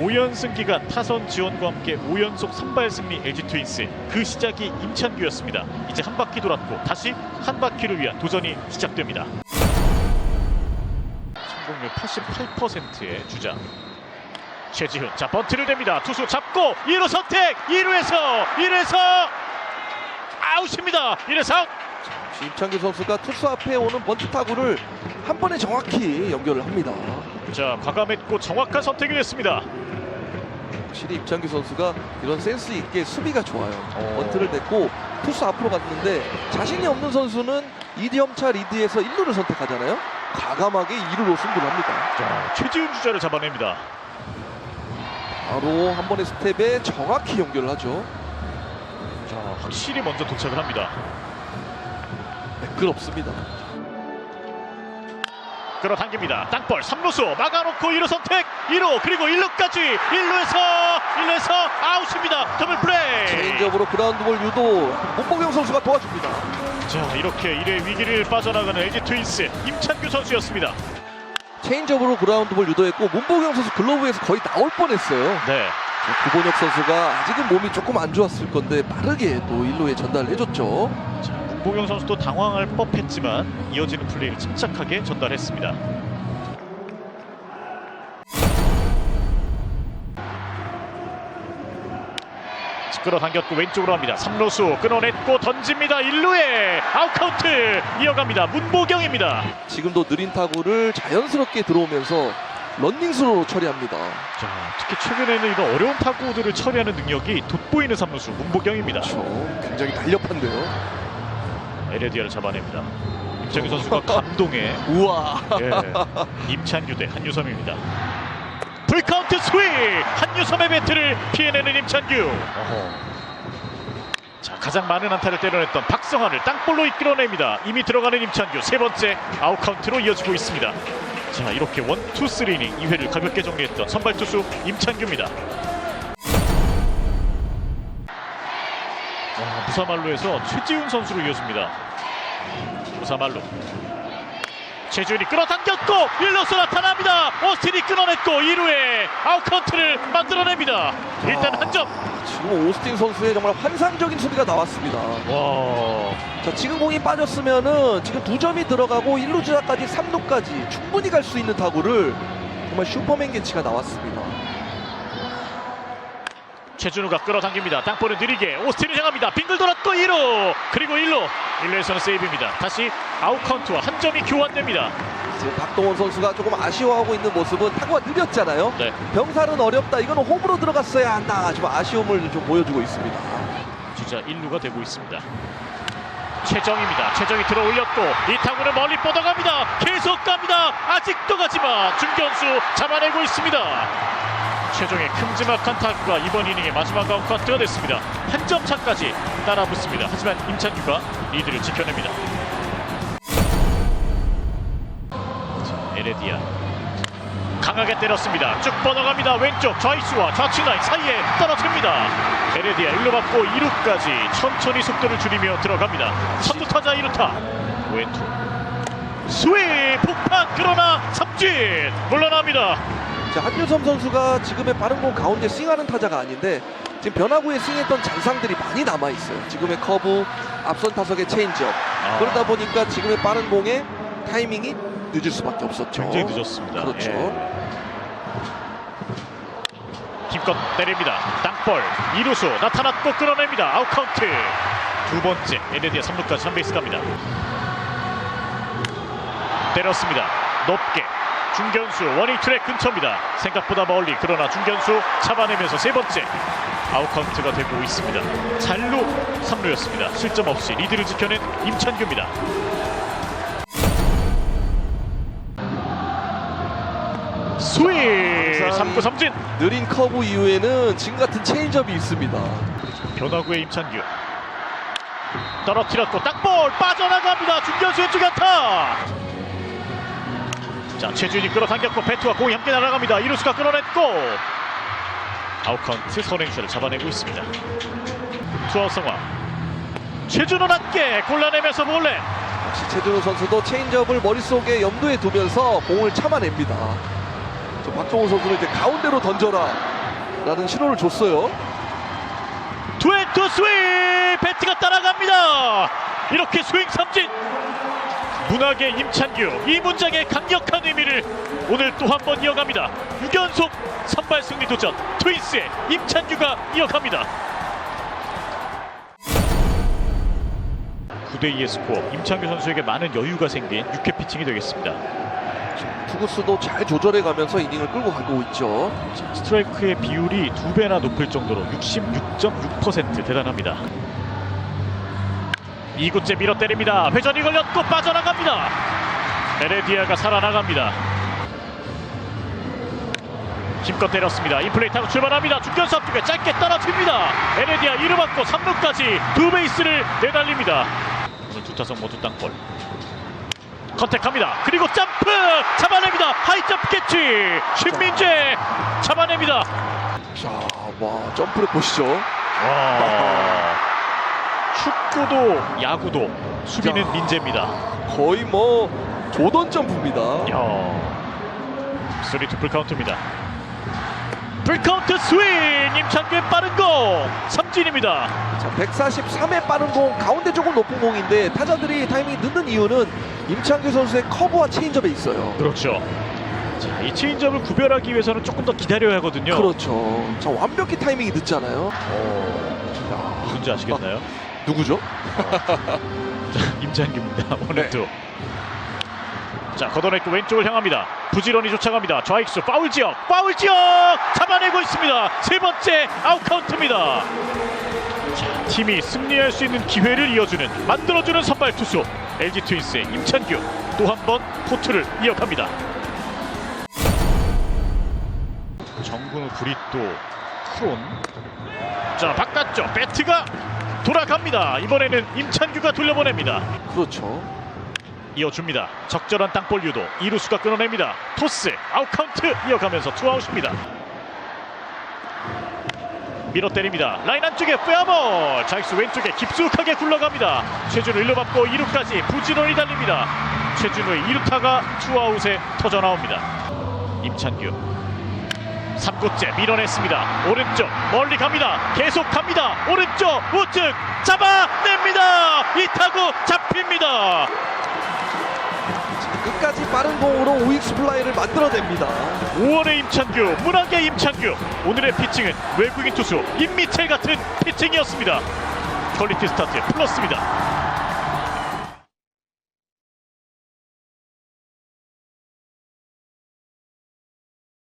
5연승 기간 타선 지원과 함께 5연속 선발 승리 LG 트윈스 그 시작이 임찬규였습니다. 이제 한 바퀴 돌았고 다시 한 바퀴를 위한 도전이 시작됩니다. 성공률 88%의 주자 최지훈 자 번트를 댑니다. 투수 잡고 2루 선택 2루에서 1루에서 아웃입니다. 1루에서 아웃. 임창규 선수가 투수 앞에 오는 번트 타구를 한 번에 정확히 연결을 합니다. 자 과감했고 정확한 선택이 됐습니다. 확실히 임창규 선수가 이런 센스 있게 수비가 좋아요. 번트를 냈고 투수 앞으로 갔는데 자신이 없는 선수는 2점 리드에서 1루를 선택하잖아요. 과감하게 2루로 승부를 합니다. 자 최지훈 주자를 잡아냅니다. 바로 한 번의 스텝에 정확히 연결을 하죠. 자 확실히 먼저 도착을 합니다. 매끄럽습니다. 끌어당깁니다. 땅볼 3루수 막아놓고 1루 선택 2루 그리고 1루까지 1루에서 1루에서 아웃입니다. 더블 플레이. 체인지업으로 그라운드볼 유도 문보경 선수가 도와줍니다. 자 이렇게 1회 위기를 빠져나가는 LG 트윈스 임찬규 선수였습니다. 체인지업으로 그라운드볼 유도했고 문보경 선수 글러브에서 거의 나올 뻔했어요. 네. 자, 구본혁 선수가 아직은 몸이 조금 안 좋았을 건데 빠르게 또 1루에 전달해줬죠. 자 문보경 선수도 당황할 법했지만 이어지는 플레이를 침착하게 전달했습니다. 끌어당겼고 왼쪽으로 합니다. 3루수 끊어냈고 던집니다. 1루에 아웃카운트 이어갑니다. 문보경입니다. 지금도 느린 타구를 자연스럽게 들어오면서 런닝스로 처리합니다. 자, 특히 최근에는 이런 어려운 타구들을 처리하는 능력이 돋보이는 삼루수 문보경입니다. 그렇죠. 굉장히 날렵한데요. 에레디아를 잡아냅니다. 임창규 선수가 감동에 우와. 예, 임찬규 대 한유섬입니다. 풀카운트 스윙! 한유섬의 배트를 피해내는 임찬규. 자, 가장 많은 안타를 때려냈던 박성환을 땅볼로 이끌어냅니다. 이미 들어가는 임찬규 세 번째 아웃카운트로 이어지고 있습니다. 자, 이렇게 원, 투, 쓰리 이닝 2회를 가볍게 정리했던 선발 투수 임찬규입니다. 와, 무사말로에서 최지훈 선수로 이어집니다. 무사말로 최지훈이 끌어당겼고 1루수 나타납니다. 오스틴이 끊어냈고 2루에 아웃카운트를 만들어냅니다. 일단 한 점. 지금 오스틴 선수의 정말 환상적인 수비가 나왔습니다. 와, 자, 지금 공이 빠졌으면은 지금 두 점이 들어가고 1루 주자까지 3루까지 충분히 갈 수 있는 타구를 정말 슈퍼맨 개치가 나왔습니다. 최준우가 끌어당깁니다. 땅볼을 느리게 오스틴이 향합니다. 빙글 돌았고 2루 그리고 1루 1루에서는 세이브입니다. 다시 아웃카운트와 한 점이 교환됩니다. 지금 박동원 선수가 조금 아쉬워하고 있는 모습은 타구가 느렸잖아요. 네. 병살은 어렵다. 이거는 홈으로 들어갔어야 한다. 지금 아쉬움을 좀 보여주고 있습니다. 주자 1루가 되고 있습니다. 최정입니다. 최정이 들어 올렸고 이 타구는 멀리 뻗어갑니다. 계속 갑니다. 아직도 가지만 중견수 잡아내고 있습니다. 최종의 큼지막한 타구가 이번 이닝의 마지막 아웃카운트가 됐습니다. 한 점 차까지 따라붙습니다. 하지만 임찬규가 리드를 지켜냅니다. 자, 에레디아 강하게 때렸습니다. 쭉 뻗어갑니다. 왼쪽 좌익수와 좌측 라인 사이에 떨어집니다. 에레디아 1루 받고 2루까지 천천히 속도를 줄이며 들어갑니다. 선두 타자 2루타 왼투 스윙 폭탄 그러나 삼진 물러납니다. 자, 한유섬 선수가 지금의 빠른 공 가운데 스윙하는 타자가 아닌데 지금 변화구에 스윙했던 잔상들이 많이 남아 있어요. 지금의 커브, 앞선 타석의 체인지업. 아, 그러다 보니까 지금의 빠른 공의 타이밍이 늦을 수밖에 없었죠. 굉장히 늦었습니다. 그렇죠. 예. 힘껏 때립니다. 땅볼 2루수 나타났고 끌어냅니다. 아웃카운트 두 번째 에레디아 3루까지 3베이스 갑니다. 때렸습니다. 높게 중견수 원익 트랙 근처입니다. 생각보다 멀리 그러나 중견수 잡아내면서 세 번째 아웃카운트가 되고 있습니다. 잘루 3루였습니다. 실점 없이 리드를 지켜낸 임찬규입니다. 스윙 항상 3구 삼진 느린 커브 이후에는 지금 같은 체인지업이 있습니다. 변화구의 임찬규 떨어뜨렸고 땅볼 빠져나갑니다 중견수 왼쪽 안타 자 최준이 끌어당겼고 배트와 공이 함께 날아갑니다. 이루수가 끌어냈고 아웃카운트 선행수를 잡아내고 있습니다. 투아웃 상황 최준호 낮게 골라내면서 볼넷 역시 최준호 선수도 체인지업을 머릿속에 염두에 두면서 공을 참아냅니다. 저 박종호 선수는 이제 가운데로 던져라 라는 신호를 줬어요. 투앤투 스윙! 배트가 따라갑니다. 이렇게 스윙 삼진 문학의 임찬규 이 문장의 강력한 의미를 오늘 또 한 번 이어갑니다 6연속 선발 승리 도전 트윈스의 임찬규가 이어갑니다 9대2의 스코어 임찬규 선수에게 많은 여유가 생긴 6회 피칭이 되겠습니다 투구수도 잘 조절해 가면서 이닝을 끌고 가고 있죠. 스트라이크의 비율이 두 배나 높을 정도로 66.6% 대단합니다. 2구째 밀어 때립니다. 회전이 걸렸고 빠져나갑니다. 에레디아가 살아나갑니다. 힘껏 때렸습니다. 인플레이 타고 출발합니다. 중견수 앞쪽에 짧게 떨어집니다. 에레디아 1루 받고 3루까지 두 베이스를 내달립니다. 타석 모두 땅볼. 컨택합니다. 그리고 점프 잡아냅니다. 하이 점프 캐치 신민재 잡아냅니다. 자, 와, 점프를 보시죠. 와. 축구도 야구도 수비는 야. 민재입니다. 거의 뭐 조던 점프입니다. 야. 스리투 풀카운트입니다. 풀카운트 스윙 임창규의 빠른 공 삼진입니다. 자, 143의 빠른 공, 가운데 조금 높은 공인데 타자들이 타이밍이 늦는 이유는 임창규 선수의 커브와 체인점에 있어요. 그렇죠. 자, 이 체인점을 구별하기 위해서는 조금 더 기다려야 하거든요. 그렇죠. 자, 완벽히 타이밍이 늦잖아요. 어, 누군지 아시겠나요? 누구죠? 자, 임창규입니다. 원앤투. 자, 걷어냈고 왼쪽을 향합니다. 부지런히 쫓아갑니다. 좌익수 파울 지역, 파울 지역 잡아내고 있습니다. 세 번째 아웃 카운트입니다. 자, 팀이 승리할 수 있는 기회를 이어주는 만들어주는 선발 투수 LG 트윈스의 임찬규 또 한번 코트를 이어갑니다. 정근우 브리또 크론 자 바깥쪽 배트가 돌아갑니다. 이번에는 임찬규가 돌려보냅니다. 그렇죠. 이어줍니다. 적절한 땅볼 유도 이루수가 끊어냅니다. 토스 아웃 카운트 이어가면서 투아웃입니다. 밀어 때립니다. 라인 안쪽에 페어볼 좌익수 왼쪽에 깊숙하게 굴러갑니다. 최준우 1루 받고 2루까지 부지런히 달립니다. 최준우의 2루타가 투아웃에 터져 나옵니다. 임찬규 3구째 밀어냈습니다. 오른쪽 멀리 갑니다. 계속 갑니다. 오른쪽 우측 잡아냅니다. 이 타구 잡힙니다. 끝까지 빠른 공으로 오익스 플라이를 만들어냅니다. 5월의 임찬규, 문학의 임찬규. 오늘의 피칭은 외국인 투수 임미첼 같은 피칭이었습니다. 퀄리티 스타트 플러스입니다.